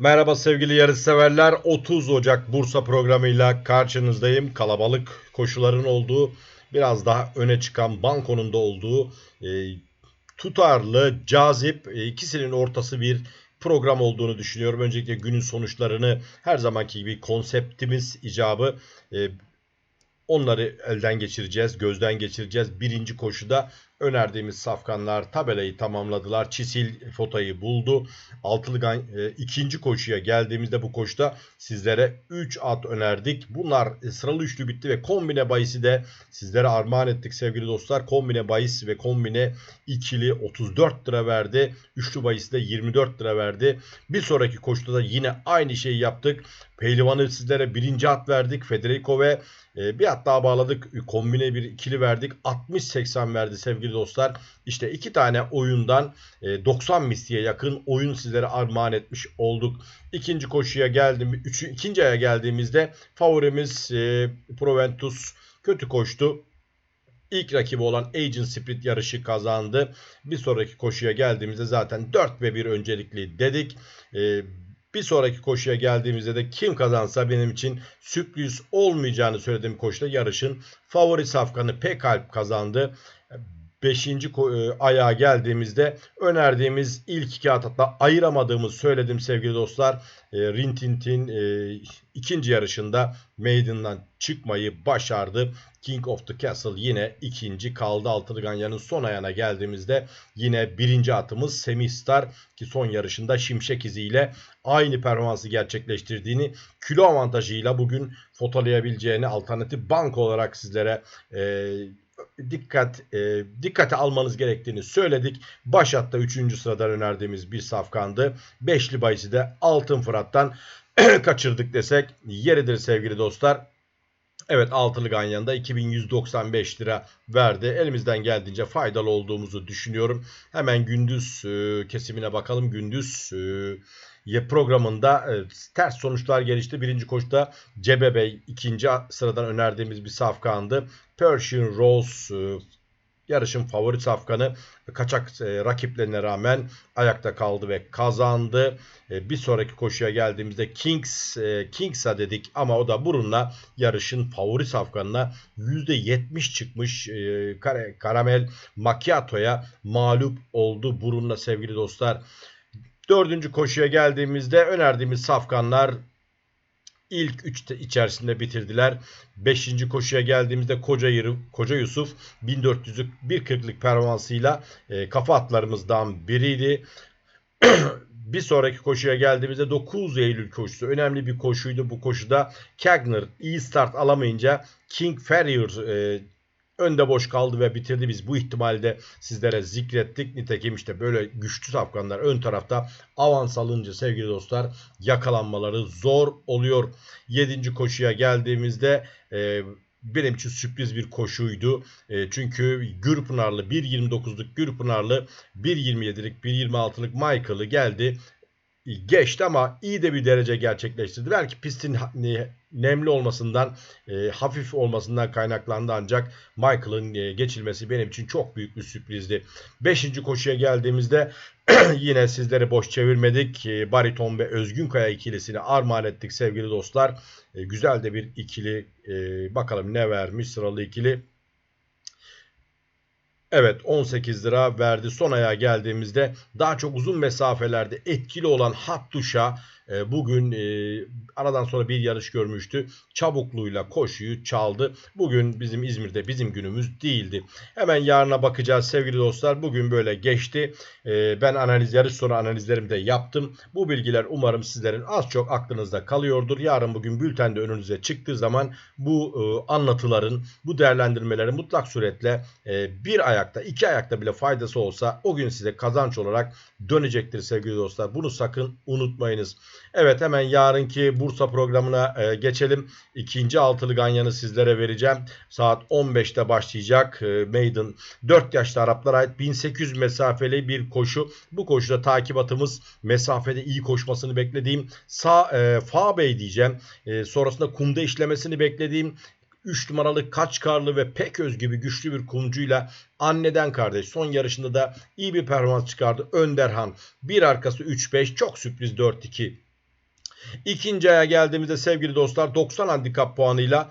Merhaba sevgili yarışseverler. 30 Ocak Bursa programıyla karşınızdayım. Kalabalık koşuların olduğu, biraz daha öne çıkan bankonun da olduğu e, tutarlı, cazip, e, ikisinin ortası bir program olduğunu düşünüyorum. Öncelikle günün sonuçlarını her zamanki gibi konseptimiz icabı e, onları elden geçireceğiz, gözden geçireceğiz. Birinci koşuda önerdiğimiz safkanlar tabelayı tamamladılar. Çisil fotayı buldu. Altılı gan, e, ikinci koşuya geldiğimizde bu koşuda sizlere 3 at önerdik. Bunlar e, sıralı üçlü bitti ve kombine bayisi de sizlere armağan ettik sevgili dostlar. Kombine bayis ve kombine ikili 34 lira verdi. Üçlü bayisi de 24 lira verdi. Bir sonraki koşuda da yine aynı şeyi yaptık. Pehlivanı sizlere birinci at verdik. Federico ve e, bir at daha bağladık. Kombine bir ikili verdik. 60-80 verdi sevgili dostlar. İşte iki tane oyundan e, 90 misliye yakın oyun sizlere armağan etmiş olduk. İkinci koşuya geldim. Üçü, ikinci aya geldiğimizde favorimiz e, Proventus kötü koştu. İlk rakibi olan Agent Split yarışı kazandı. Bir sonraki koşuya geldiğimizde zaten 4 ve 1 öncelikli dedik. Ee, bir sonraki koşuya geldiğimizde de kim kazansa benim için sürpriz olmayacağını söylediğim koşuda yarışın favori safkanı Pekalp kazandı. 5. E, ayağa geldiğimizde önerdiğimiz ilk iki at ayıramadığımız söyledim sevgili dostlar. E, Rintintin e, ikinci yarışında Maiden'dan çıkmayı başardı. King of the Castle yine ikinci kaldı. Altılı Ganyan'ın son ayağına geldiğimizde yine birinci atımız Semistar ki son yarışında Şimşek iziyle aynı performansı gerçekleştirdiğini kilo avantajıyla bugün fotolayabileceğini alternatif bank olarak sizlere e, dikkat e, dikkate almanız gerektiğini söyledik. Başat'ta 3. sıradan önerdiğimiz bir safkandı. Beşli bayisi de Altın Fırat'tan kaçırdık desek yeridir sevgili dostlar. Evet altılı ganyanında 2195 lira verdi. Elimizden geldiğince faydalı olduğumuzu düşünüyorum. Hemen gündüz e, kesimine bakalım. Gündüz e, programında e, ters sonuçlar gelişti. Birinci koşuda Cebe Bey ikinci sıradan önerdiğimiz bir safkandı. Persian Rose e, yarışın favori safkanı kaçak e, rakiplerine rağmen ayakta kaldı ve kazandı. Bir sonraki koşuya geldiğimizde Kings Kings'a dedik ama o da burunla yarışın favori safkanına %70 çıkmış kar karamel macchiato'ya mağlup oldu burunla sevgili dostlar. Dördüncü koşuya geldiğimizde önerdiğimiz safkanlar ilk 3 içerisinde bitirdiler. 5. koşuya geldiğimizde Koca, Yırı, Koca Yusuf 1400'lük 1.40'lık performansıyla e, kafa atlarımızdan biriydi. bir sonraki koşuya geldiğimizde 9 Eylül koşusu önemli bir koşuydu. Bu koşuda Kagner iyi start alamayınca King Farrier e, önde boş kaldı ve bitirdi. Biz bu ihtimalde sizlere zikrettik. Nitekim işte böyle güçlü safkanlar ön tarafta avans alınca sevgili dostlar yakalanmaları zor oluyor. 7. koşuya geldiğimizde e, benim için sürpriz bir koşuydu. E, çünkü Gürpınarlı 1.29'luk Gürpınarlı 1.27'lik 1.26'lık Michael'ı geldi geçti ama iyi de bir derece gerçekleştirdi. Belki pistin nemli olmasından, e, hafif olmasından kaynaklandı ancak Michael'ın e, geçilmesi benim için çok büyük bir sürprizdi. Beşinci koşuya geldiğimizde yine sizleri boş çevirmedik. E, Bariton ve Özgün Kaya ikilisini armağan ettik sevgili dostlar. E, güzel de bir ikili. E, bakalım ne vermiş sıralı ikili. Evet 18 lira verdi. Son ayağa geldiğimizde daha çok uzun mesafelerde etkili olan Hattuş'a e, bugün e, aradan sonra bir yarış görmüştü. Çabukluğuyla koşuyu çaldı. Bugün bizim İzmir'de bizim günümüz değildi. Hemen yarına bakacağız sevgili dostlar. Bugün böyle geçti. E, ben analiz yarış sonra analizlerimi de yaptım. Bu bilgiler umarım sizlerin az çok aklınızda kalıyordur. Yarın bugün bültende önünüze çıktığı zaman bu anlatıların, bu değerlendirmelerin mutlak suretle bir ayakta, iki ayakta bile faydası olsa o gün size kazanç olarak dönecektir sevgili dostlar. Bunu sakın unutmayınız. Evet hemen yarınki Bursa programına e, geçelim. İkinci altılı ganyanı sizlere vereceğim. Saat 15'te başlayacak. E, Maiden 4 yaşlı Araplara ait 1800 mesafeli bir koşu. Bu koşuda takip atımız mesafede iyi koşmasını beklediğim Sa e, Fabey diyeceğim. E, sonrasında kumda işlemesini beklediğim 3 numaralı Kaçkarlı ve pek öz gibi güçlü bir kumcuyla anneden kardeş son yarışında da iyi bir performans çıkardı. Önderhan bir arkası 3-5 çok sürpriz 4-2 İkinci aya geldiğimizde sevgili dostlar 90 handikap puanıyla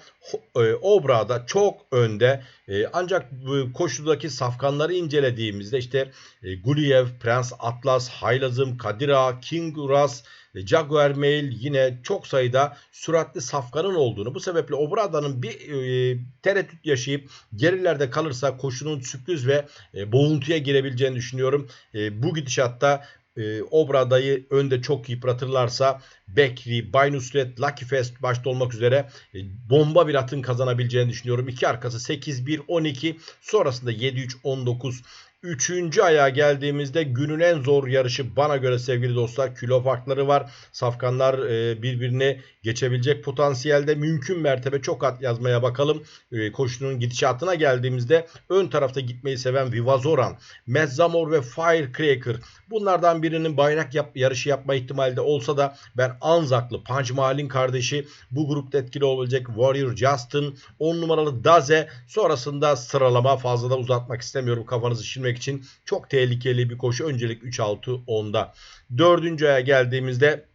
e, Obra'da çok önde. E, ancak bu koşudaki safkanları incelediğimizde işte e, Guliev, Prens Atlas, Haylazım, Kadira, King Uras, e, Jaguar Mail yine çok sayıda süratli safkanın olduğunu bu sebeple Obrada'nın bir e, tereddüt yaşayıp gerilerde kalırsa koşunun sürpriz ve e, boğuntuya girebileceğini düşünüyorum. E, bu gidişatta e, Obrada'yı önde çok yıpratırlarsa Bekri, Bay Nusret, Lucky Fest başta olmak üzere e, bomba bir atın kazanabileceğini düşünüyorum. İki arkası 8-1-12 sonrasında 7-3-19 Üçüncü aya geldiğimizde günün en zor yarışı bana göre sevgili dostlar. Kilo farkları var. Safkanlar e, birbirini geçebilecek potansiyelde. Mümkün mertebe çok at yazmaya bakalım. E, koşunun gidişatına geldiğimizde ön tarafta gitmeyi seven Vivazoran, Mezzamor ve Firecracker. Bunlardan birinin bayrak yap, yarışı yapma ihtimali de olsa da ben Anzaklı Punch Mahal'in kardeşi. Bu grupta etkili olabilecek Warrior Justin 10 numaralı Daze. Sonrasında sıralama fazla da uzatmak istemiyorum. Kafanızı şişirmek için çok tehlikeli bir koşu öncelik 3-6-10'da. Dördüncü aya geldiğimizde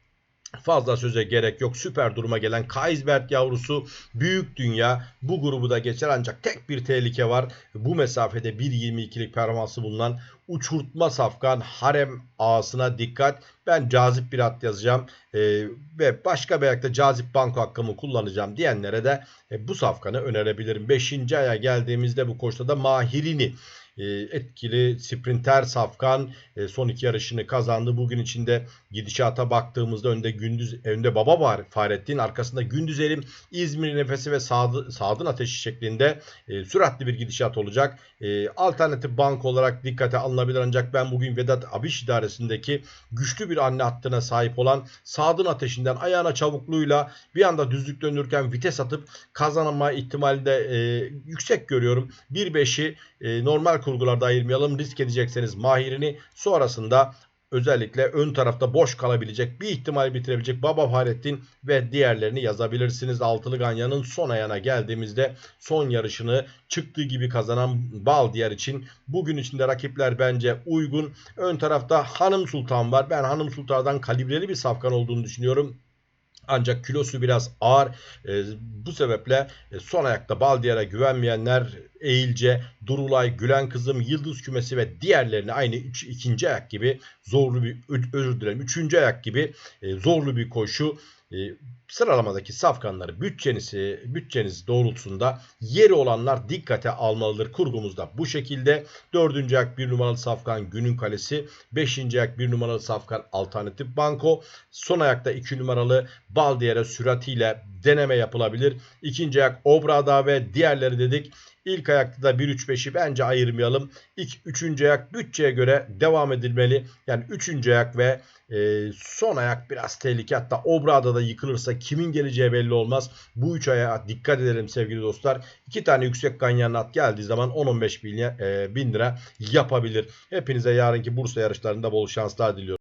Fazla söze gerek yok. Süper duruma gelen Kaisbert yavrusu büyük dünya bu grubu da geçer ancak tek bir tehlike var. Bu mesafede 1.22'lik performansı bulunan uçurtma safkan harem ağasına dikkat. Ben cazip bir at yazacağım ee, ve başka bir ayakta cazip banko hakkımı kullanacağım diyenlere de e, bu safkanı önerebilirim. 5. aya geldiğimizde bu koşuda da Mahirini e, etkili sprinter Safkan e, son iki yarışını kazandı. Bugün içinde gidişata baktığımızda önde Gündüz önde Baba var Fahrettin arkasında Gündüz Elim İzmir nefesi ve Sadı, Sadın ateşi şeklinde e, süratli bir gidişat olacak. E, alternatif bank olarak dikkate alınabilir ancak ben bugün Vedat Abiş idaresindeki güçlü bir anne hattına sahip olan Sadın ateşinden ayağına çabukluğuyla bir anda düzlük döndürürken vites atıp kazanma ihtimali de e, yüksek görüyorum. 1-5'i e, normal kurgularda ayırmayalım. Risk edecekseniz mahirini sonrasında özellikle ön tarafta boş kalabilecek bir ihtimal bitirebilecek Baba Fahrettin ve diğerlerini yazabilirsiniz. Altılı Ganyan'ın son ayağına geldiğimizde son yarışını çıktığı gibi kazanan Bal diğer için bugün içinde rakipler bence uygun. Ön tarafta Hanım Sultan var. Ben Hanım Sultan'dan kalibreli bir safkan olduğunu düşünüyorum. Ancak kilosu biraz ağır. E, bu sebeple e, son ayakta Baldiyar'a güvenmeyenler Eğilce, Durulay, Gülen Kızım, Yıldız Kümesi ve diğerlerini aynı üç, ikinci ayak gibi zorlu bir özür dilerim üçüncü ayak gibi e, zorlu bir koşu sıralamadaki safkanları bütçenizi, bütçeniz doğrultusunda yeri olanlar dikkate almalıdır. Kurgumuzda bu şekilde. Dördüncü ayak bir numaralı safkan günün kalesi. Beşinci ayak bir numaralı safkan alternatif banko. Son ayakta iki numaralı Baldiyer'e süratiyle deneme yapılabilir. İkinci ayak Obrada ve diğerleri dedik. İlk ayakta da 1-3-5'i bence ayırmayalım. İlk, üçüncü ayak bütçeye göre devam edilmeli. Yani üçüncü ayak ve e, son ayak biraz tehlike. Hatta Obra'da da yıkılırsa kimin geleceği belli olmaz. Bu üç ayağa dikkat edelim sevgili dostlar. İki tane yüksek ganyan at geldiği zaman 10-15 bin, e, bin lira yapabilir. Hepinize yarınki Bursa yarışlarında bol şanslar diliyorum.